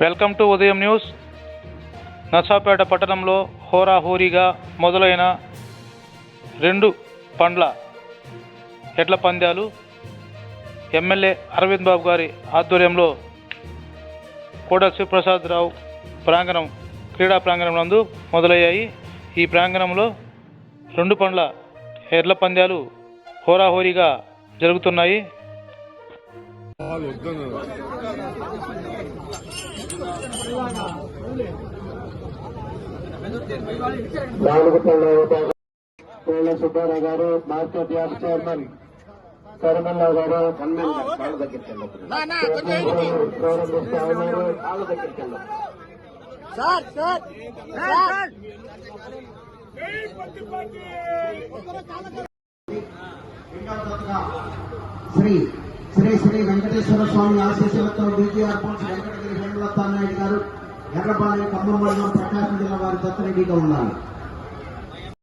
Welcome to Udayam news. Narsapeta పట్టణంలో హోరాహోరీగా మొదలైన రెండు పండ్ల ఎడ్ల పందాలు ఎమ్మెల్యే అరవింద్ బాబు గారి ఆధ్వర్యంలో కోడ శివప్రసాద్ రావు ప్రాంగణం క్రీడా ప్రాంగణం నందు మొదలయ్యాయి. ఈ ప్రాంగణంలో రెండు పండ్ల ఎడ్ల పందాలు హోరాహోరీగా జరుగుతున్నాయి. నాలుగు కోళ్ళ సుబ్బారావు గారు మార్కెట్ యార్డ్ చైర్మన్ కరుమల్లావు గారు ప్రారంభిస్తా ఉన్నారు sir sir sir. Sri Sri Sri Venkateswara Swamy ఆశీస్సులతో బీజీఆర్ పోల్స్ వెంకటగిరి హేమలతా నాయుడు గారు ఎర్రపాలెం ఖమ్మం మండలం ప్రకాశం జిల్లా వారి దత్తరెడ్డిగా ఉన్నారు